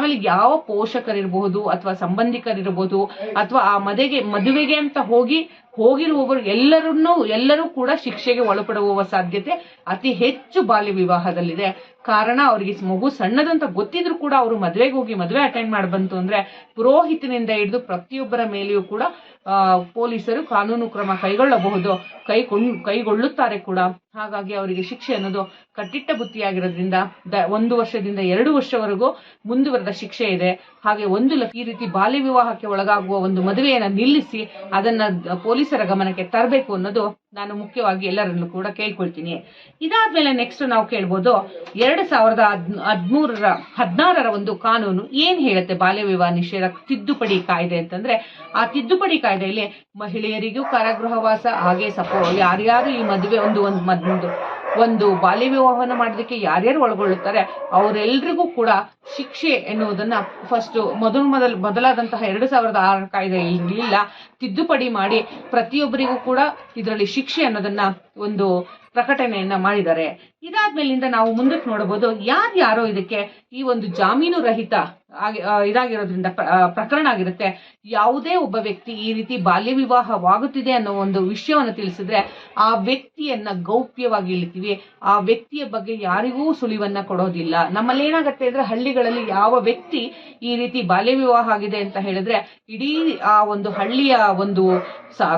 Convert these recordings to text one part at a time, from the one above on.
ಆಮೇಲೆ ಯಾವ ಪೋಷಕರಿರಬಹುದು ಅಥವಾ ಸಂಬಂಧಿಕರಿರಬಹುದು ಅಥವಾ ಆ ಮದೆಗೆ ಮದುವೆಗೆ ಅಂತ ಹೋಗಿ ಹೋಗಿರುವವರು ಎಲ್ಲರನ್ನೂ, ಎಲ್ಲರೂ ಕೂಡ ಶಿಕ್ಷೆಗೆ ಒಳಪಡುವ ಸಾಧ್ಯತೆ ಅತಿ ಹೆಚ್ಚು ಬಾಲ್ಯ ವಿವಾಹದಲ್ಲಿದೆ. ಕಾರಣ ಅವರಿಗೆ ಮಗು ಸಣ್ಣದಂತ ಗೊತ್ತಿದ್ರು ಕೂಡ ಅವರು ಮದುವೆಗೆ ಹೋಗಿ ಮದುವೆ ಅಟೆಂಡ್ ಮಾಡಿ ಬಂತು ಅಂದ್ರೆ ಪುರೋಹಿತನಿಂದ ಹಿಡಿದು ಪ್ರತಿಯೊಬ್ಬರ ಮೇಲೆಯೂ ಕೂಡ ಪೊಲೀಸರು ಕಾನೂನು ಕ್ರಮ ಕೈಗೊಳ್ಳಬಹುದು ಕೈಗೊಂಡು ಕೈಗೊಳ್ಳುತ್ತಾರೆ ಕೂಡ. ಹಾಗಾಗಿ ಅವರಿಗೆ ಶಿಕ್ಷೆ ಅನ್ನೋದು ಕಟ್ಟಿಟ್ಟ ಬುತ್ತಿಯಾಗಿರೋದ್ರಿಂದ ಒಂದು ವರ್ಷದಿಂದ ಎರಡು ವರ್ಷವರೆಗೂ ಮುಂದುವರೆದ ಶಿಕ್ಷೆ ಇದೆ. ಹಾಗೆ ಒಂದು ಈ ರೀತಿ ಬಾಲ್ಯ ವಿವಾಹಕ್ಕೆ ಒಳಗಾಗುವ ಒಂದು ಮದುವೆಯನ್ನ ನಿಲ್ಲಿಸಿ ಅದನ್ನ ದ- ಪೊಲೀಸರ ಗಮನಕ್ಕೆ ತರಬೇಕು ಅನ್ನೋದು ನಾನು ಮುಖ್ಯವಾಗಿ ಎಲ್ಲರಲ್ಲೂ ಕೂಡ ಕೇಳ್ಕೊಳ್ತೀನಿ. ಇದಾದ್ಮೇಲೆ ನೆಕ್ಸ್ಟ್ ನಾವು ಕೇಳ್ಬೋದು, ಎರಡ್ ಸಾವಿರದ ಹದ್- ಹದ್ಮೂರರ, ಹದಿನಾರರ ಒಂದು ಕಾನೂನು ಏನ್ ಹೇಳುತ್ತೆ ಬಾಲ್ಯ ವಿವಾಹ ನಿಷೇಧ ತಿದ್ದುಪಡಿ ಕಾಯ್ದೆ ಅಂತಂದ್ರೆ, ಆ ತಿದ್ದುಪಡಿ ಕಾಯ್ದೆಯಲ್ಲಿ ಮಹಿಳೆಯರಿಗೂ ಕಾರಾಗೃಹವಾಸ, ಹಾಗೆ ಸಪೋ ಯಾರ್ಯಾರು ಈ ಮದುವೆ ಒಂದು ಒಂದು ಒಂದು ಬಾಲ್ಯ ವಿವಾಹವನ್ನು ಮಾಡೋದಕ್ಕೆ ಯಾರ್ಯಾರು ಒಳಗೊಳ್ಳುತ್ತಾರೆ ಅವರೆಲ್ಲರಿಗೂ ಕೂಡ ಶಿಕ್ಷೆ ಎನ್ನುವುದನ್ನ ಫಸ್ಟ್ ಮೊದಲು ಮೊದಲು ಬದಲಾದಂತಹ ಎರಡು ಸಾವಿರದ ಆರು ಕಾಯ್ದೆ ಇಲ್ಲ. ತಿದ್ದುಪಡಿ ಮಾಡಿ ಪ್ರತಿಯೊಬ್ಬರಿಗೂ ಕೂಡ ಇದರಲ್ಲಿ ಶಿಕ್ಷೆ ಅನ್ನೋದನ್ನ ಒಂದು ಪ್ರಕಟಣೆಯನ್ನ ಮಾಡಿದ್ದಾರೆ. ಇದಾದ್ಮೇಲಿಂದ ನಾವು ಮುಂದಕ್ಕೆ ನೋಡಬಹುದು ಯಾರ್ಯಾರೋ ಇದಕ್ಕೆ ಈ ಒಂದು ಜಾಮೀನು ರಹಿತ ಇದಾಗಿರೋದ್ರಿಂದ ಪ್ರಕರಣ ಆಗಿರುತ್ತೆ. ಯಾವುದೇ ಒಬ್ಬ ವ್ಯಕ್ತಿ ಈ ರೀತಿ ಬಾಲ್ಯ ವಿವಾಹವಾಗುತ್ತಿದೆ ಅನ್ನೋ ಒಂದು ವಿಷಯವನ್ನು ತಿಳಿಸಿದ್ರೆ ಆ ವ್ಯಕ್ತಿಯನ್ನ ಗೌಪ್ಯವಾಗಿ ಇಳಿತೀವಿ. ಆ ವ್ಯಕ್ತಿಯ ಬಗ್ಗೆ ಯಾರಿಗೂ ಸುಳಿವನ್ನ ಕೊಡೋದಿಲ್ಲ. ನಮ್ಮಲ್ಲಿ ಏನಾಗುತ್ತೆ ಅಂದ್ರೆ ಹಳ್ಳಿಗಳಲ್ಲಿ ಯಾವ ವ್ಯಕ್ತಿ ಈ ರೀತಿ ಬಾಲ್ಯ ವಿವಾಹ ಆಗಿದೆ ಅಂತ ಹೇಳಿದ್ರೆ ಇಡೀ, ಆ, ಒಂದು ಹಳ್ಳಿಯ ಒಂದು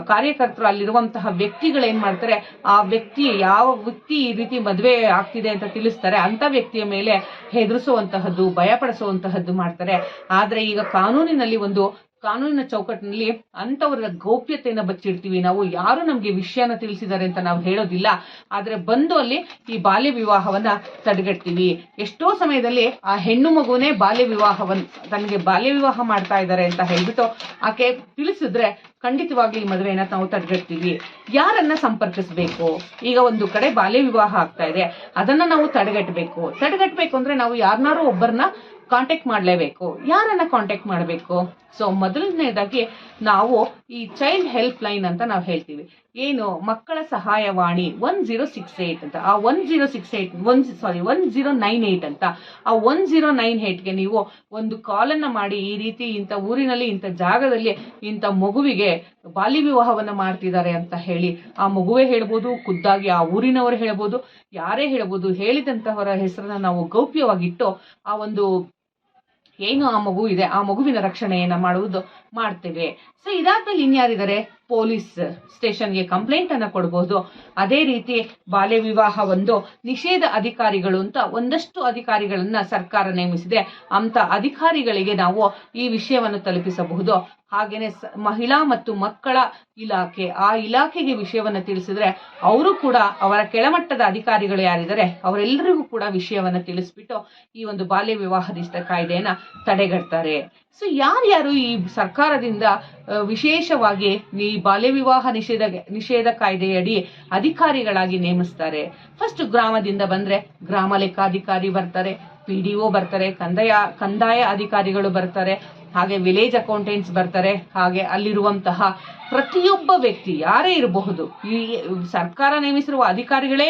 ಕಾರ್ಯಕರ್ತರು ಅಲ್ಲಿರುವಂತಹ ವ್ಯಕ್ತಿಗಳು ಏನ್ ಮಾಡ್ತಾರೆ? ಆ ವ್ಯಕ್ತಿ ಯಾವ ವ್ಯಕ್ತಿ ಈ ರೀತಿ ಮದುವೆ ಆಗ್ತಿದೆ ಅಂತ ತಿಳಿಸ್ತಾರೆ. ಅಂತ ವ್ಯಕ್ತಿಯ ಮೇಲೆ ಹೆದರಿಸುವಂತಹದ್ದು ಭಯಪಡಿಸುವಂತಹದ್ದು ಮಾಡ್ತಾರೆ. ಆದ್ರೆ ಈಗ ಕಾನೂನಿನಲ್ಲಿ ಒಂದು ಕಾನೂನಿನ ಚೌಕಟ್ಟಿನಲ್ಲಿ ಅಂತವರ ಗೌಪ್ಯತೆಯನ್ನ ಬಚ್ಚಿಡ್ತೀವಿ. ನಾವು ಯಾರು ನಮ್ಗೆ ವಿಷಯನ ತಿಳಿಸಿದ್ದಾರೆ ಅಂತ ನಾವು ಹೇಳೋದಿಲ್ಲ. ಆದ್ರೆ ಬಂದು ಅಲ್ಲಿ ಈ ಬಾಲ್ಯ ವಿವಾಹವನ್ನ ತಡೆಗಟ್ತೀವಿ. ಎಷ್ಟೋ ಸಮಯದಲ್ಲಿ ಆ ಹೆಣ್ಣು ಮಗುನೇ ಬಾಲ್ಯ ವಿವಾಹವನ್ನ ತನಗೆ ಬಾಲ್ಯ ವಿವಾಹ ಮಾಡ್ತಾ ಇದ್ದಾರೆ ಅಂತ ಹೇಳ್ಬಿಟ್ಟು ಆಕೆ ತಿಳಿಸಿದ್ರೆ ಖಂಡಿತವಾಗ್ಲಿ ಈ ಮದುವೆಯನ್ನ ನಾವು ತಡೆಗಟ್ತೀವಿ. ಯಾರನ್ನ ಸಂಪರ್ಕಿಸಬೇಕು? ಈಗ ಒಂದು ಕಡೆ ಬಾಲ್ಯ ವಿವಾಹ ಆಗ್ತಾ ಇದೆ. ಅದನ್ನ ನಾವು ತಡೆಗಟ್ಟಬೇಕು ತಡೆಗಟ್ಟಬೇಕು ಅಂದ್ರೆ ನಾವು ಯಾರನ್ನಾರು ಒಬ್ಬರನ್ನ ಕಾಂಟ್ಯಾಕ್ಟ್ ಮಾಡಲೇಬೇಕು. ಯಾರನ್ನ ಕಾಂಟ್ಯಾಕ್ಟ್ ಮಾಡಬೇಕು? ಸೊ ಮೊದಲನೇದಾಗಿ ನಾವು ಈ ಚೈಲ್ಡ್ ಹೆಲ್ಪ್ ಲೈನ್ ಅಂತ ನಾವು ಹೇಳ್ತೀವಿ. ಏನು? ಮಕ್ಕಳ ಸಹಾಯವಾಣಿ ಒನ್ ಜೀರೋ ಸಿಕ್ಸ್ ಏಟ್ ಅಂತ. ಆ one zero six eight, one sorry one zero nine eight ಅಂತ. ಆ ಒನ್ ಜೀರೋ ನೈನ್ ಏಟ್ಗೆ ನೀವು ಒಂದು ಕಾಲನ್ನು ಮಾಡಿ ಈ ರೀತಿ ಇಂಥ ಊರಿನಲ್ಲಿ, ಇಂಥ ಜಾಗದಲ್ಲಿ, ಇಂಥ ಮಗುವಿಗೆ ಬಾಲ್ಯ ವಿವಾಹವನ್ನ ಮಾಡ್ತಿದ್ದಾರೆ ಅಂತ ಹೇಳಿ ಆ ಮಗುವೇ ಹೇಳ್ಬೋದು, ಖುದ್ದಾಗಿ ಆ ಊರಿನವರು ಹೇಳ್ಬೋದು, ಯಾರೇ ಹೇಳ್ಬೋದು, ಹೇಳಿದಂತಹವರ ಹೆಸರನ್ನ ನಾವು ಗೌಪ್ಯವಾಗಿಟ್ಟು ಆ ಒಂದು ಏನು ಆ ಮಗು ಇದೆ, ಆ ಮಗುವಿನ ರಕ್ಷಣೆಯನ್ನ ಮಾಡುವುದು ಮಾಡ್ತೇವೆ. ಸೊ ಇದಾದ್ಮೇಲೆ ಇನ್ಯಾರಿದ್ದಾರೆ? ಪೊಲೀಸ್ ಸ್ಟೇಷನ್ಗೆ ಕಂಪ್ಲೇಂಟ್ ಅನ್ನ ಕೊಡಬಹುದು ಅದೇ ರೀತಿ ಬಾಲ್ಯ ವಿವಾಹ ಒಂದು ನಿಷೇಧ ಅಧಿಕಾರಿಗಳು ಅಂತ ಒಂದಷ್ಟು ಅಧಿಕಾರಿಗಳನ್ನ ಸರ್ಕಾರ ನೇಮಿಸಿದೆ. ಅಂತ ಅಧಿಕಾರಿಗಳಿಗೆ ನಾವು ಈ ವಿಷಯವನ್ನು ತಲುಪಿಸಬಹುದು. ಹಾಗೇನೆ ಮಹಿಳಾ ಮತ್ತು ಮಕ್ಕಳ ಇಲಾಖೆ, ಆ ಇಲಾಖೆಗೆ ವಿಷಯವನ್ನು ತಿಳಿಸಿದ್ರೆ ಅವರು ಕೂಡ ಅವರ ಕೆಳಮಟ್ಟದ ಅಧಿಕಾರಿಗಳು ಯಾರಿದ್ದಾರೆ ಅವರೆಲ್ಲರಿಗೂ ಕೂಡ ವಿಷಯವನ್ನು ತಿಳಿಸ್ಬಿಟ್ಟು ಈ ಒಂದು ಬಾಲ್ಯ ವಿವಾಹ ನಿಷೇಧ ಕಾಯ್ದೆಯನ್ನ ತಡೆಗಟ್ತಾರೆ. ಸೊ ಯಾರ್ಯಾರು ಈ ಸರ್ಕಾರದಿಂದ ವಿಶೇಷವಾಗಿ ಈ ಬಾಲ್ಯ ವಿವಾಹ ನಿಷೇಧ ನಿಷೇಧ ಕಾಯ್ದೆಯಡಿ ಅಧಿಕಾರಿಗಳಾಗಿ ನೇಮಿಸ್ತಾರೆ. ಫಸ್ಟ್ ಗ್ರಾಮದಿಂದ ಬಂದ್ರೆ ಗ್ರಾಮ ಲೆಕ್ಕಾಧಿಕಾರಿ ಬರ್ತಾರೆ ಪಿ ಡಿ ಒ ಬರ್ತಾರೆ, ಕಂದಾಯ ಕಂದಾಯ ಅಧಿಕಾರಿಗಳು ಬರ್ತಾರೆ ಹಾಗೆ ವಿಲೇಜ್ ಅಕೌಂಟೆಂಟ್ಸ್ ಬರ್ತಾರೆ, ಹಾಗೆ ಅಲ್ಲಿರುವಂತಹ ಪ್ರತಿಯೊಬ್ಬ ವ್ಯಕ್ತಿ ಯಾರೇ ಇರಬಹುದು, ಈ ಸರ್ಕಾರ ನೇಮಿಸಿರುವ ಅಧಿಕಾರಿಗಳೇ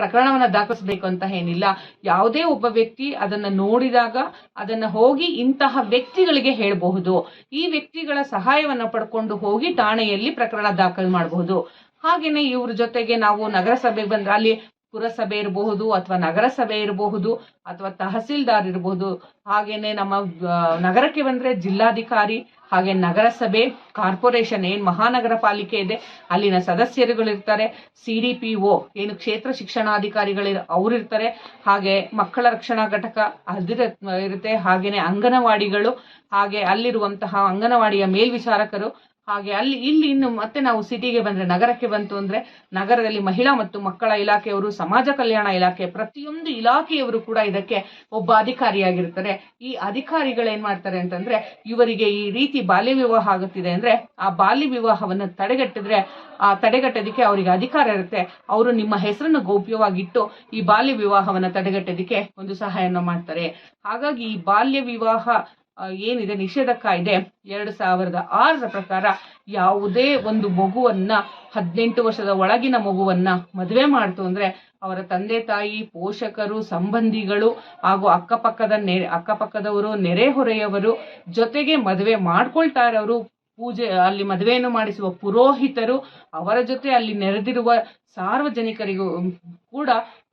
ಪ್ರಕರಣವನ್ನು ದಾಖಲಿಸಬೇಕು ಅಂತ ಏನಿಲ್ಲ. ಯಾವುದೇ ಒಬ್ಬ ವ್ಯಕ್ತಿ ಅದನ್ನ ನೋಡಿದಾಗ, ಅದನ್ನ ಹೋಗಿ ಇಂತಹ ವ್ಯಕ್ತಿಗಳಿಗೆ ಹೇಳಬಹುದು. ಈ ವ್ಯಕ್ತಿಗಳ ಸಹಾಯವನ್ನು ಪಡ್ಕೊಂಡು ಹೋಗಿ ಠಾಣೆಯಲ್ಲಿ ಪ್ರಕರಣ ದಾಖಲು ಮಾಡಬಹುದು. ಹಾಗೇನೆ ಇವ್ರ ಜೊತೆಗೆ ನಾವು ನಗರಸಭೆಗೆ ಬಂದ್ರೆ ಅಲ್ಲಿ ಪುರಸಭೆ ಇರಬಹುದು ಅಥವಾ ನಗರಸಭೆ ಇರಬಹುದು ಅಥವಾ ತಹಸೀಲ್ದಾರ್ ಇರಬಹುದು. ಹಾಗೇನೆ ನಮ್ಮ ನಗರಕ್ಕೆ ಬಂದ್ರೆ ಜಿಲ್ಲಾಧಿಕಾರಿ, ಹಾಗೆ ನಗರಸಭೆ, ಕಾರ್ಪೊರೇಷನ್, ಏನ್ ಮಹಾನಗರ ಪಾಲಿಕೆ ಇದೆ, ಅಲ್ಲಿನ ಸದಸ್ಯರುಗಳಿರ್ತಾರೆ ಸಿ ಡಿ ಪಿ ಒ, ಏನು ಕ್ಷೇತ್ರ ಶಿಕ್ಷಣಾಧಿಕಾರಿಗಳು ಅವರಿರ್ತಾರೆ ಹಾಗೆ ಮಕ್ಕಳ ರಕ್ಷಣಾ ಘಟಕ ಅದಿರ ಇರುತ್ತೆ, ಹಾಗೇನೆ ಅಂಗನವಾಡಿಗಳು, ಹಾಗೆ ಅಲ್ಲಿರುವಂತಹ ಅಂಗನವಾಡಿಯ ಮೇಲ್ವಿಚಾರಕರು ಹಾಗೆ ಅಲ್ಲಿ, ಇಲ್ಲಿ ಇನ್ನು ಮತ್ತೆ ನಾವು ಸಿಟಿಗೆ ಬಂದ್ರೆ, ನಗರಕ್ಕೆ ಬಂತು ಅಂದ್ರೆ, ನಗರದಲ್ಲಿ ಮಹಿಳಾ ಮತ್ತು ಮಕ್ಕಳ ಇಲಾಖೆಯವರು, ಸಮಾಜ ಕಲ್ಯಾಣ ಇಲಾಖೆ, ಪ್ರತಿಯೊಂದು ಇಲಾಖೆಯವರು ಕೂಡ ಇದಕ್ಕೆ ಒಬ್ಬ ಅಧಿಕಾರಿಯಾಗಿರ್ತಾರೆ. ಈ ಅಧಿಕಾರಿಗಳು ಏನ್ ಮಾಡ್ತಾರೆ ಅಂತಂದ್ರೆ, ಇವರಿಗೆ ಈ ರೀತಿ ಬಾಲ್ಯ ವಿವಾಹ ಆಗುತ್ತಿದೆ ಅಂದ್ರೆ, ಆ ಬಾಲ್ಯ ವಿವಾಹವನ್ನು ತಡೆಗಟ್ಟಿದ್ರೆ, ಆ ತಡೆಗಟ್ಟೋದಿಕ್ಕೆ ಅವರಿಗೆ ಅಧಿಕಾರ ಇರುತ್ತೆ. ಅವರು ನಿಮ್ಮ ಹೆಸರನ್ನು ಗೌಪ್ಯವಾಗಿಟ್ಟು ಈ ಬಾಲ್ಯ ವಿವಾಹವನ್ನು ತಡೆಗಟ್ಟೋದಿಕ್ಕೆ ಒಂದು ಸಹಾಯವನ್ನು ಮಾಡ್ತಾರೆ. ಹಾಗಾಗಿ ಈ ಬಾಲ್ಯ ವಿವಾಹ ಏನಿದೆ? ನಿಷೇಧ ಕಾಯ್ದೆ. ಎರಡು ಸಾವಿರದ ಆರರ ಪ್ರಕಾರ ಯಾವುದೇ ಒಂದು ಮಗುವನ್ನ, ಹದಿನೆಂಟು ವರ್ಷದ ಒಳಗಿನ ಮಗುವನ್ನ ಮದುವೆ ಮಾಡ್ತು ಅಂದ್ರೆ ಅವರ ತಂದೆ, ತಾಯಿ, ಪೋಷಕರು, ಸಂಬಂಧಿಗಳು ಹಾಗೂ ಅಕ್ಕಪಕ್ಕದ ನೆರೆ, ಅಕ್ಕಪಕ್ಕದವರು, ನೆರೆಹೊರೆಯವರು ಜೊತೆಗೆ ಮದುವೆ ಮಾಡ್ಕೊಳ್ತಾ ಇರೋರು ಪೂಜೆ, ಅಲ್ಲಿ ಮದುವೆಯನ್ನು ಮಾಡಿಸುವ ಪುರೋಹಿತರು ಅವರ ಜೊತೆ ಅಲ್ಲಿ ನೆರೆದಿರುವ ಸಾರ್ವಜನಿಕರಿಗೂ ಕೂಡ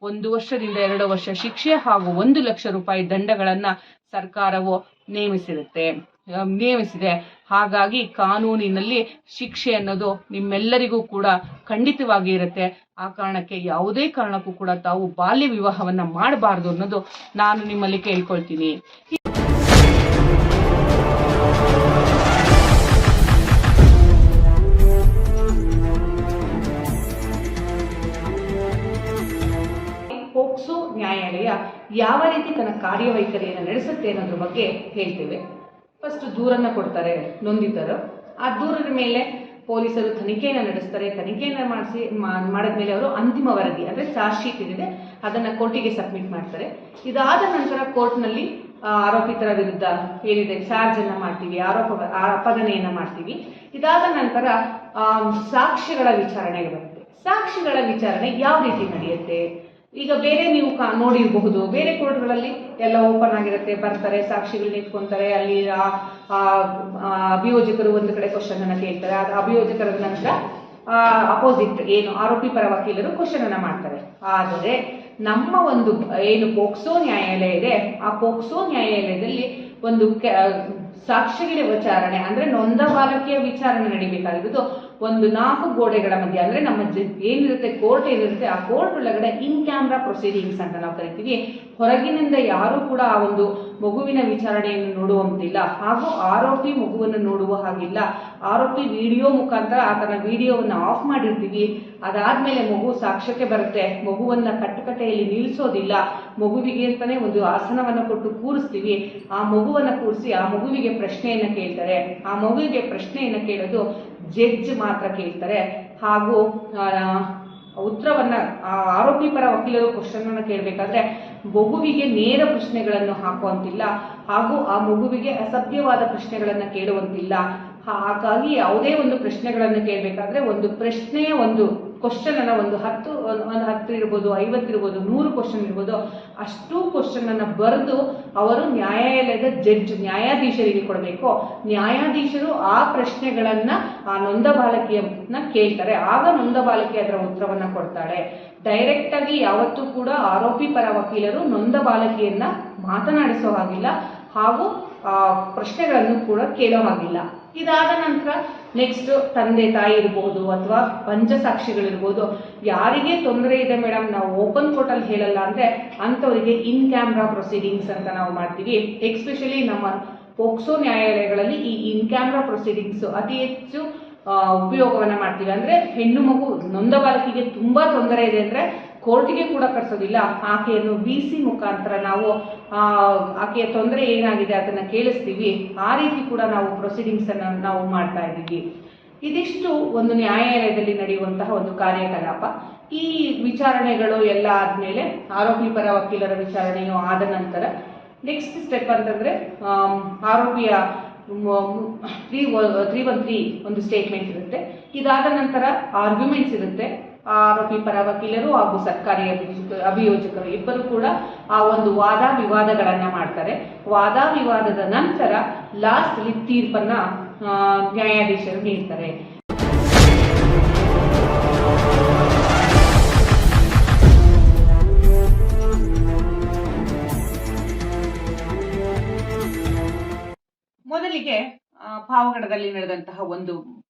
ಒಂದು ವರ್ಷದಿಂದ ಎರಡು ವರ್ಷ ಶಿಕ್ಷೆ ಹಾಗೂ ಒಂದು ಲಕ್ಷ ರೂಪಾಯಿ ದಂಡಗಳನ್ನ ಸರ್ಕಾರವು ನೇಮಿಸಿರುತ್ತೆ ನೇಮಿಸಿದೆ. ಹಾಗಾಗಿ ಕಾನೂನಿನಲ್ಲಿ ಶಿಕ್ಷೆ ಅನ್ನೋದು ನಿಮ್ಮೆಲ್ಲರಿಗೂ ಕೂಡ ಖಂಡಿತವಾಗಿ ಇರುತ್ತೆ. ಆ ಕಾರಣಕ್ಕೆ ಯಾವುದೇ ಕಾರಣಕ್ಕೂ ಕೂಡ ತಾವು ಬಾಲ್ಯ ವಿವಾಹವನ್ನ ಮಾಡಬಾರ್ದು ಅನ್ನೋದು ನಾನು ನಿಮ್ಮಲ್ಲಿ ಕೇಳ್ಕೊಳ್ತೀನಿ. ಕಾರ್ಯವೈಖರಿಯನ್ನು ನಡೆಸುತ್ತೆ ಅನ್ನೋದ್ರ ಬಗ್ಗೆ ಹೇಳ್ತೇವೆ. ಫಸ್ಟ್ ದೂರನ್ನ ಕೊಡ್ತಾರೆ ನೊಂದಿತರು ಆ ದೂರದ ಮೇಲೆ ಪೊಲೀಸರು ತನಿಖೆಯನ್ನು ನಡೆಸ್ತಾರೆ. ತನಿಖೆಯನ್ನು ಮಾಡಿಸಿ ಮಾಡಿದ್ಮೇಲೆ ಅವರು ಅಂತಿಮ ವರದಿ, ಅಂದ್ರೆ ಚಾರ್ಜ್ ಶೀಟ್ ಏನಿದೆ ಅದನ್ನ ಕೋರ್ಟಿಗೆ ಸಬ್ಮಿಟ್ ಮಾಡ್ತಾರೆ. ಇದಾದ ನಂತರ ಕೋರ್ಟ್ನಲ್ಲಿ ಆರೋಪಿತರ ವಿರುದ್ಧ ಏನಿದೆ ಚಾರ್ಜ್ ಅನ್ನ ಮಾಡ್ತೀವಿ, ಆರೋಪ ಅಪದನೆಯನ್ನ ಮಾಡ್ತೀವಿ. ಇದಾದ ನಂತರ ಸಾಕ್ಷಿಗಳ ವಿಚಾರಣೆಗೆ ಬರುತ್ತೆ. ಸಾಕ್ಷಿಗಳ ವಿಚಾರಣೆ ಯಾವ ರೀತಿ ನಡೆಯುತ್ತೆ? ಈಗ ಬೇರೆ ನೀವು ಕಾ- ನೋಡಿರಬಹುದು. ಬೇರೆ ಕೋರ್ಟ್ಗಳಲ್ಲಿ ಎಲ್ಲ ಓಪನ್ ಆಗಿರುತ್ತೆ. ಬರ್ತಾರೆ, ಸಾಕ್ಷಿಗಳು ನಿಂತ್ಕೊಂತಾರೆ. ಅಲ್ಲಿ ಅಭಿಯೋಜಕರು ಒಂದು ಕಡೆ ಕ್ವಶನ್ ಅನ್ನ ಕೇಳ್ತಾರೆ. ಆ ಅಭಿಯೋಜಕರ ನಂತರ ಅಪೋಸಿಟ್ ಏನು, ಆರೋಪಿ ಪರ ವಕೀಲರು ಕ್ವಶನ್ ಅನ್ನ ಮಾಡ್ತಾರೆ. ಆದರೆ ನಮ್ಮ ಒಂದು ಏನು ಪೋಕ್ಸೋ ನ್ಯಾಯಾಲಯ ಇದೆ, ಆ ಪೋಕ್ಸೋ ನ್ಯಾಯಾಲಯದಲ್ಲಿ ಒಂದು ಸಾಕ್ಷಿಗಳ ವಿಚಾರಣೆ ಅಂದ್ರೆ ನೊಂದ ಬಾಲಕಿಯ ವಿಚಾರಣೆ ನಡಿಬೇಕಾಗಿರೋದು. ಒಂದು ನಾಲ್ಕು ಗೋಡೆಗಳ ಮಧ್ಯೆ, ಅಂದ್ರೆ ನಮ್ಮ ಏನಿರುತ್ತೆ, ಕೋರ್ಟ್ ಏನಿರುತ್ತೆ, ಆ ಕೋರ್ಟ್ ಒಳಗಡೆ ಇನ್ ಕ್ಯಾಮ್ರಾ ಪ್ರೊಸೀಡಿಂಗ್ಸ್ ಅಂತ ನಾವು ಕರಿತೀವಿ. ಹೊರಗಿನಿಂದ ಯಾರು ಕೂಡ ಆ ಒಂದು ಮಗುವಿನ ವಿಚಾರಣೆಯನ್ನು ನೋಡುವಂತಿಲ್ಲ. ಹಾಗೂ ಆರೋಪಿ ಮಗುವನ್ನು ನೋಡುವ ಹಾಗಿಲ್ಲ. ಆರೋಪಿ ವಿಡಿಯೋ ಮುಖಾಂತರ ಆತನ ವಿಡಿಯೋವನ್ನು ಆಫ್ ಮಾಡಿರ್ತೀವಿ. ಅದಾದ್ಮೇಲೆ ಮಗು ಸಾಕ್ಷ್ಯಕ್ಕೆ ಬರುತ್ತೆ. ಮಗುವನ್ನ ಕಟ್ಟುಕಟ್ಟೆಯಲ್ಲಿ ನಿಲ್ಲಿಸೋದಿಲ್ಲ. ಮಗುವಿಗೆ ಅಂತಾನೆ ಒಂದು ಆಸನವನ್ನು ಕೊಟ್ಟು ಕೂರಿಸ್ತೀವಿ. ಆ ಮಗುವನ್ನ ಕೂರಿಸಿ ಆ ಮಗುವಿಗೆ ಪ್ರಶ್ನೆಯನ್ನ ಕೇಳ್ತಾರೆ. ಆ ಮಗುವಿಗೆ ಪ್ರಶ್ನೆಯನ್ನ ಕೇಳೋದು ಜಡ್ಜ್ ಮಾತ್ರ ಕೇಳ್ತಾರೆ. ಹಾಗೂ ಉತ್ತರವನ್ನ ಆರೋಪಿ ಪರ ವಕೀಲರು ಕ್ವಶನ್ ಅನ್ನ ಕೇಳಬೇಕಾದ್ರೆ, ಮಗುವಿಗೆ ನೇರ ಪ್ರಶ್ನೆಗಳನ್ನು ಹಾಕುವಂತಿಲ್ಲ, ಹಾಗೂ ಆ ಮಗುವಿಗೆ ಅಸಭ್ಯವಾದ ಪ್ರಶ್ನೆಗಳನ್ನ ಕೇಳುವಂತಿಲ್ಲ. ಹಾಗಾಗಿ ಯಾವುದೇ ಒಂದು ಪ್ರಶ್ನೆಗಳನ್ನು ಕೇಳಬೇಕಾದ್ರೆ ಒಂದು ಪ್ರಶ್ನೆಯ ಒಂದು ಕ್ವಶನ್ ಅನ್ನ ಒಂದು ಹತ್ತು ಒಂದು ಹತ್ತು ಇರ್ಬೋದು, ಐವತ್ತು ಇರ್ಬೋದು, ನೂರು ಕ್ವಶನ್ ಇರ್ಬೋದು, ಅಷ್ಟು ಕ್ವಶನ್ ಅನ್ನ ಬರೆದು ಅವರು ನ್ಯಾಯಾಲಯದ ಜಡ್ಜ್ ನ್ಯಾಯಾಧೀಶರಿಗೆ ಕೊಡಬೇಕು. ನ್ಯಾಯಾಧೀಶರು ಆ ಪ್ರಶ್ನೆಗಳನ್ನ ಆ ನೊಂದ ಬಾಲಕಿಯನ್ನ ಕೇಳ್ತಾರೆ. ಆಗ ನೊಂದ ಬಾಲಕಿ ಅದರ ಉತ್ತರವನ್ನ ಕೊಡ್ತಾಳೆ. ಡೈರೆಕ್ಟ್ ಆಗಿ ಯಾವತ್ತೂ ಕೂಡ ಆರೋಪಿ ಪರ ವಕೀಲರು ನೊಂದ ಬಾಲಕಿಯನ್ನ ಮಾತನಾಡಿಸೋ ಹಾಗಿಲ್ಲ ಹಾಗೂ ಆ ಪ್ರಶ್ನೆಗಳನ್ನು ಕೂಡ ಕೇಳೋ ಹಾಗಿಲ್ಲ. ಇದಾದ ನಂತರ ನೆಕ್ಸ್ಟ್ ತಂದೆ ತಾಯಿ ಇರ್ಬೋದು ಅಥವಾ ಪಂಚಸಾಕ್ಷಿಗಳಿರ್ಬೋದು, ಯಾರಿಗೆ ತೊಂದರೆ ಇದೆ ಮೇಡಮ್ ನಾವು ಓಪನ್ ಕೋರ್ಟಲ್ಲಿ ಹೇಳಲ್ಲ ಅಂದ್ರೆ ಅಂಥವರಿಗೆ ಇನ್ ಕ್ಯಾಮ್ರಾ ಪ್ರೊಸೀಡಿಂಗ್ಸ್ ಅಂತ ನಾವು ಮಾಡ್ತೀವಿ. ಎಕ್ಸ್ಪೆಷಲಿ ನಮ್ಮ ಪೋಕ್ಸೋ ನ್ಯಾಯಾಲಯಗಳಲ್ಲಿ ಈ ಇನ್ ಕ್ಯಾಮ್ರಾ ಪ್ರೊಸೀಡಿಂಗ್ಸ್ ಅತಿ ಹೆಚ್ಚು ಉಪಯೋಗವನ್ನು ಮಾಡ್ತೀವಿ. ಅಂದ್ರೆ ಹೆಣ್ಣು ಮಗು ನೊಂದ ಬಾಲಕಿಗೆ ತುಂಬಾ ತೊಂದರೆ ಇದೆ ಅಂದ್ರೆ ಕೋರ್ಟಿಗೆ ಕೂಡ ಕಟ್ಸೋದಿಲ್ಲ ಆಕೆಯನ್ನು ಬಿ ಸಿ ಮುಖಾಂತರ ನಾವು ಆಕೆಯ ತೊಂದರೆ ಏನಾಗಿದೆ ಅದನ್ನ ಕೇಳಿಸ್ತೀವಿ. ಆ ರೀತಿ ಕೂಡ ನಾವು ಪ್ರೊಸೀಡಿಂಗ್ಸ್ ಅನ್ನ ನಾವು ಮಾಡ್ತಾ ಇದ್ದೀವಿ. ಇದಿಷ್ಟು ಒಂದು ನ್ಯಾಯಾಲಯದಲ್ಲಿ ನಡೆಯುವಂತಹ ಒಂದು ಕಾರ್ಯಕಲಾಪ. ಈ ವಿಚಾರಣೆಗಳು ಎಲ್ಲ ಆದ್ಮೇಲೆ ಆರೋಪಿ ಪರ ವಕೀಲರ ವಿಚಾರಣೆಯು ಆದ ನಂತರ ನೆಕ್ಸ್ಟ್ ಸ್ಟೆಪ್ ಅಂತಂದ್ರೆ ಆರೋಪಿಯ ತ್ರೀ ತ್ರೀ ಒನ್ ತ್ರೀ ಒಂದು ಸ್ಟೇಟ್ಮೆಂಟ್ ಇರುತ್ತೆ. ಇದಾದ ನಂತರ ಆರ್ಗ್ಯುಮೆಂಟ್ಸ್ ಇರುತ್ತೆ. ಆರೋಪಿ ಪರ ವಕೀಲರು ಹಾಗೂ ಸರ್ಕಾರಿ ಅಭಿಯೋಜಕ- ಅಭಿಯೋಜಕರು ಇಬ್ಬರು ಕೂಡ ಆ ಒಂದು ವಾದ ವಿವಾದಗಳನ್ನ ಮಾಡ್ತಾರೆ. ವಾದ ವಿವಾದದ ನಂತರ ಲಾಸ್ಟ್ ತೀರ್ಪನ್ನ ನ್ಯಾಯಾಧೀಶರು ನೀಡ್ತಾರೆ. ಮೊದಲಿಗೆ ಪಾವಗಡದಲ್ಲಿ ನಡೆದಂತಹ ಒಂದು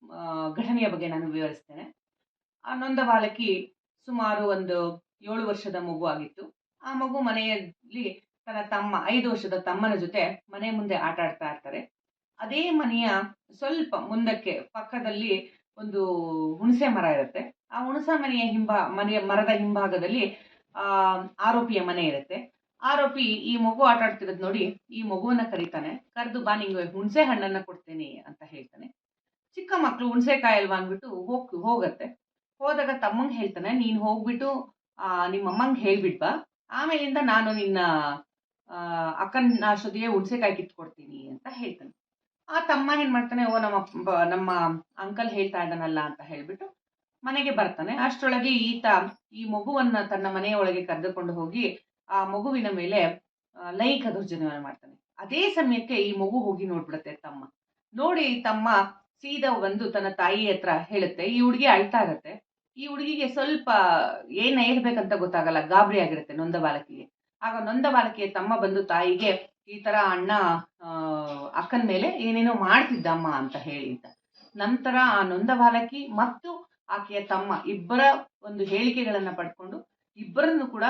ಘಟನೆಯ ಬಗ್ಗೆ ನಾನು ವಿವರಿಸ್ತೇನೆ. ಆ ನೊಂದ ಬಾಲಕಿ ಸುಮಾರು ಒಂದು ಏಳು ವರ್ಷದ ಮಗು ಆಗಿತ್ತು. ಆ ಮಗು ಮನೆಯಲ್ಲಿ ತನ್ನ ತಮ್ಮ, ಐದು ವರ್ಷದ ತಮ್ಮನ ಜೊತೆ ಮನೆ ಮುಂದೆ ಆಟ ಆಡ್ತಾ ಇರ್ತಾರೆ. ಅದೇ ಮನೆಯ ಸ್ವಲ್ಪ ಮುಂದಕ್ಕೆ ಪಕ್ಕದಲ್ಲಿ ಒಂದು ಹುಣಸೆ ಮರ ಇರುತ್ತೆ. ಆ ಹುಣಸೆ ಮನೆಯ ಹಿಂಭಾ, ಮನೆಯ ಮರದ ಹಿಂಭಾಗದಲ್ಲಿ, ಆ, ಆರೋಪಿಯ ಮನೆ ಇರುತ್ತೆ. ಆರೋಪಿ ಈ ಮಗು ಆಟ ಆಡ್ತಿರೋದ್ ನೋಡಿ ಈ ಮಗುವನ್ನ ಕರೀತಾನೆ. ಕರೆದು ಬಾ, ನಿಂಗೆ ಹುಣಸೆ ಹಣ್ಣನ್ನ ಕೊಡ್ತೇನೆ ಅಂತ ಹೇಳ್ತಾನೆ. ಚಿಕ್ಕ ಮಕ್ಕಳು ಹುಣಸೆ ಅಲ್ವಾ ಅಂದ್ಬಿಟ್ಟು ಹೋಗ್, ಹೋಗತ್ತೆ. ಹೋದಾಗ ತಮ್ಮಂಗೆ ಹೇಳ್ತಾನೆ, ನೀನು ಹೋಗ್ಬಿಟ್ಟು, ಆ ನಿಮ್ಮ ಅಮ್ಮಂಗ್ ಹೇಳ್ಬಿಟ್ ಬಾ. ಆಮೇಲಿಂದ ನಾನು ನಿನ್ನ ಅಕ್ಕನ ಅಷ್ಟೊತ್ತಿಗೆ ಹುಣಸೆಕಾಯಿ ಕಿತ್ಕೊಡ್ತೀನಿ ಅಂತ ಹೇಳ್ತಾನೆ. ಆ ತಮ್ಮ ಏನು ಮಾಡ್ತಾನೆ, ಓ, ನಮ್ಮ ನಮ್ಮ ಅಂಕಲ್ ಹೇಳ್ತಾ ಇದ್ದಾನಲ್ಲ ಅಂತ ಹೇಳ್ಬಿಟ್ಟು ಮನೆಗೆ ಬರ್ತಾನೆ. ಅಷ್ಟರೊಳಗೆ ಈತ ಈ ಮಗುವನ್ನ ತನ್ನ ಮನೆಯೊಳಗೆ ಕರೆದುಕೊಂಡು ಹೋಗಿ, ಆ ಮಗುವಿನ ಮೇಲೆ ಲೈಂಗಿಕ ದೌರ್ಜನ್ಯವನ್ನ ಮಾಡ್ತಾನೆ. ಅದೇ ಸಮಯಕ್ಕೆ ಈ ಮಗು ಹೋಗಿ ನೋಡ್ಬಿಡುತ್ತೆ ತಮ್ಮ. ನೋಡಿ ತಮ್ಮ ಸೀದಾ ಬಂದು ತನ್ನ ತಾಯಿ ಹತ್ರ ಹೇಳುತ್ತೆ, ಈ ಹುಡುಗಿ ಅಳ್ತಾ ಇರತ್ತೆ. ಈ ಹುಡುಗಿಗೆ ಸ್ವಲ್ಪ ಏನ್ ಹೇಳ್ಬೇಕಂತ ಗೊತ್ತಾಗಲ್ಲ, ಗಾಬರಿ ಆಗಿರುತ್ತೆ ನೊಂದ ಬಾಲಕಿಗೆ. ಆಗ ನೊಂದ ಬಾಲಕಿಯ ತಮ್ಮ ಬಂದು ತಾಯಿಗೆ ಈ ತರ ಅಣ್ಣ ಅಕ್ಕನ ಮೇಲೆ ಏನೇನೋ ಮಾಡ್ತಿದ್ದಮ್ಮ ಅಂತ ಹೇಳಿ ಅಂತ. ನಂತರ ಆ ನೊಂದ ಬಾಲಕಿ ಮತ್ತು ಆಕೆಯ ತಮ್ಮ ಇಬ್ಬರ ಒಂದು ಹೇಳಿಕೆಗಳನ್ನ ಪಡ್ಕೊಂಡು ಇಬ್ಬರನ್ನು ಕೂಡ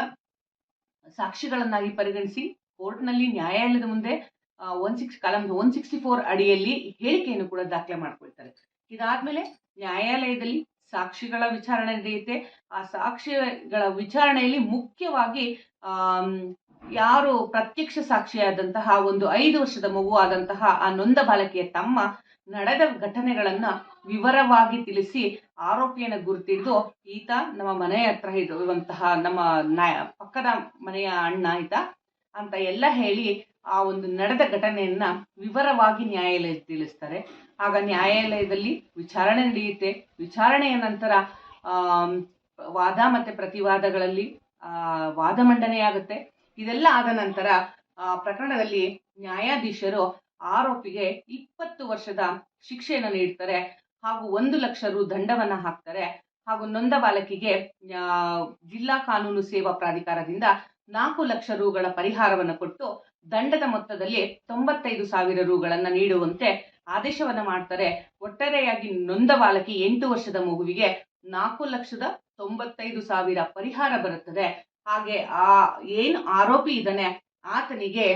ಸಾಕ್ಷಿಗಳನ್ನಾಗಿ ಪರಿಗಣಿಸಿ ಕೋರ್ಟ್ನಲ್ಲಿ ನ್ಯಾಯಾಲಯದ ಮುಂದೆ ಒನ್ ಸಿಕ್ಸ್ ಕಲಂ ಒನ್ ಸಿಕ್ಸ್ಟಿ ಫೋರ್ ಅಡಿಯಲ್ಲಿ ಹೇಳಿಕೆಯನ್ನು ಕೂಡ ದಾಖಲೆ ಮಾಡ್ಕೊಳ್ತಾರೆ. ಇದಾದ್ಮೇಲೆ ನ್ಯಾಯಾಲಯದಲ್ಲಿ ಸಾಕ್ಷಿಗಳ ವಿಚಾರಣೆ ನಡೆಯುತ್ತೆ. ಆ ಸಾಕ್ಷಿಗಳ ವಿಚಾರಣೆಯಲ್ಲಿ ಮುಖ್ಯವಾಗಿ ಯಾರು ಪ್ರತ್ಯಕ್ಷ ಸಾಕ್ಷಿಯಾದಂತಹ ಒಂದು ಐದು ವರ್ಷದ ಮಗು ಆದಂತಹ ಆ ನೊಂದ ಬಾಲಕಿಯ ತಮ್ಮ ನಡೆದ ಘಟನೆಗಳನ್ನ ವಿವರವಾಗಿ ತಿಳಿಸಿ ಆರೋಪಿಯನ್ನು ಗುರುತಿದ್ದು ಈತ ನಮ್ಮ ಮನೆಯ ಹತ್ರ ಇರುವಂತಹ ನಮ್ಮ ನ- ಪಕ್ಕದ ಮನೆಯ ಅಣ್ಣ ಈತ ಅಂತ ಎಲ್ಲ ಹೇಳಿ ಆ ಒಂದು ನಡೆದ ಘಟನೆಯನ್ನ ವಿವರವಾಗಿ ನ್ಯಾಯಾಲಯ ತಿಳಿಸ್ತಾರೆ. ಆಗ ನ್ಯಾಯಾಲಯದಲ್ಲಿ ವಿಚಾರಣೆ ನಡೆಯುತ್ತೆ. ವಿಚಾರಣೆಯ ನಂತರ ವಾದ ಮತ್ತು ಪ್ರತಿವಾದಗಳಲ್ಲಿ ವಾದ ಮಂಡನೆಯಾಗುತ್ತೆ ಇದೆಲ್ಲ ಆದ ನಂತರ ಪ್ರಕರಣದಲ್ಲಿ ನ್ಯಾಯಾಧೀಶರು ಆರೋಪಿಗೆ ಇಪ್ಪತ್ತು ವರ್ಷದ ಶಿಕ್ಷೆಯನ್ನು ನೀಡ್ತಾರೆ ಹಾಗೂ ಒಂದು ಲಕ್ಷ ರು ದಂಡವನ್ನ ಹಾಕ್ತಾರೆ ಹಾಗೂ ನೊಂದ ಬಾಲಕಿಗೆ ಜಿಲ್ಲಾ ಕಾನೂನು ಸೇವಾ ಪ್ರಾಧಿಕಾರದಿಂದ ನಾಲ್ಕು ಲಕ್ಷ ರೂಗಳ ಪರಿಹಾರವನ್ನು ಕೊಟ್ಟು ದಂಡದ ಮೊತ್ತದಲ್ಲಿ ತೊಂಬತ್ತೈದು ಸಾವಿರ ರೂಗಳನ್ನು ನೀಡುವಂತೆ ಆದೇಶವನ್ನ ಮಾಡ್ತಾರೆ. ಒಟ್ಟಾರೆಯಾಗಿ ನೊಂದ ಬಾಲಕಿ ಎಂಟು ವರ್ಷದ ಮಗುವಿಗೆ ನಾಲ್ಕು ಲಕ್ಷದ ತೊಂಬತ್ತೈದು ಸಾವಿರ ಪರಿಹಾರ ಬರುತ್ತದೆ. ಹಾಗೆ ಆ ಏನು ಆರೋಪಿ ಇದ್ದಾನೆ, ಆತನಿಗೆ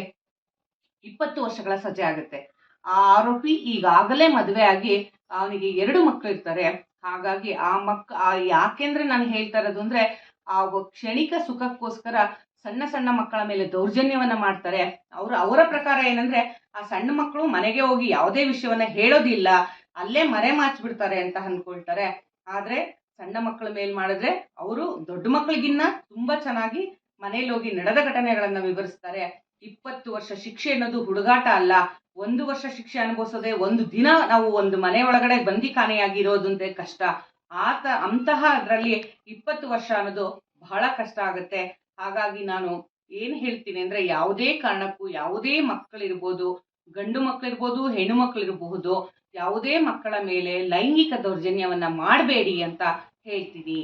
ಇಪ್ಪತ್ತು ವರ್ಷಗಳ ಸಜೆ ಆಗುತ್ತೆ. ಆ ಆರೋಪಿ ಈಗಾಗಲೇ ಮದುವೆ ಆಗಿ ಅವನಿಗೆ ಎರಡು ಮಕ್ಕಳು ಇರ್ತಾರೆ. ಹಾಗಾಗಿ ಆ ಮಕ್, ಆ ಯಾಕೆಂದ್ರೆ ನಾನು ಹೇಳ್ತಾ ಇರೋದು ಅಂದ್ರೆ, ಆ ಕ್ಷಣಿಕ ಸುಖಕ್ಕೋಸ್ಕರ ಸಣ್ಣ ಸಣ್ಣ ಮಕ್ಕಳ ಮೇಲೆ ದೌರ್ಜನ್ಯವನ್ನ ಮಾಡ್ತಾರೆ. ಅವರು ಅವರ ಪ್ರಕಾರ ಏನಂದ್ರೆ, ಆ ಸಣ್ಣ ಮಕ್ಕಳು ಮನೆಗೆ ಹೋಗಿ ಯಾವುದೇ ವಿಷಯವನ್ನ ಹೇಳೋದಿಲ್ಲ, ಅಲ್ಲೇ ಮರೆ ಮಾಚ್ಬಿಡ್ತಾರೆ ಅಂತ ಅನ್ಕೊಳ್ತಾರೆ ಆದ್ರೆ ಸಣ್ಣ ಮಕ್ಕಳ ಮೇಲ್ ಮಾಡಿದ್ರೆ ಅವರು ದೊಡ್ಡ ಮಕ್ಕಳಿಗಿನ್ನ ತುಂಬಾ ಚೆನ್ನಾಗಿ ಮನೇಲಿ ಹೋಗಿ ನಡೆದ ಘಟನೆಗಳನ್ನ ವಿವರಿಸ್ತಾರೆ. ಇಪ್ಪತ್ತು ವರ್ಷ ಶಿಕ್ಷೆ ಅನ್ನೋದು ಹುಡುಗಾಟ ಅಲ್ಲ. ಒಂದು ವರ್ಷ ಶಿಕ್ಷೆ ಅನುಭವಿಸೋದೇ ಒಂದು ದಿನ ನಾವು ಒಂದು ಮನೆ ಒಳಗಡೆ ಬಂದಿಖಾನೆಯಾಗಿರೋದಂತೆ ಕಷ್ಟ. ಆತ ಅಂತಹ ಅದರಲ್ಲಿ ಇಪ್ಪತ್ತು ವರ್ಷ ಅನ್ನೋದು ಬಹಳ ಕಷ್ಟ ಆಗುತ್ತೆ. ಹಾಗಾಗಿ ನಾನು ಏನ್ ಹೇಳ್ತೀನಿ ಅಂದ್ರೆ ಯಾವುದೇ ಕಾರಣಕ್ಕೂ ಯಾವುದೇ ಮಕ್ಕಳಿರ್ಬೋದು, ಗಂಡು ಮಕ್ಕಳಿರ್ಬೋದು, ಹೆಣ್ಣು ಮಕ್ಕಳಿರಬಹುದು, ಯಾವುದೇ ಮಕ್ಕಳ ಮೇಲೆ ಲೈಂಗಿಕ ದೌರ್ಜನ್ಯವನ್ನ ಮಾಡಬೇಡಿ ಅಂತ ಹೇಳ್ತೀನಿ.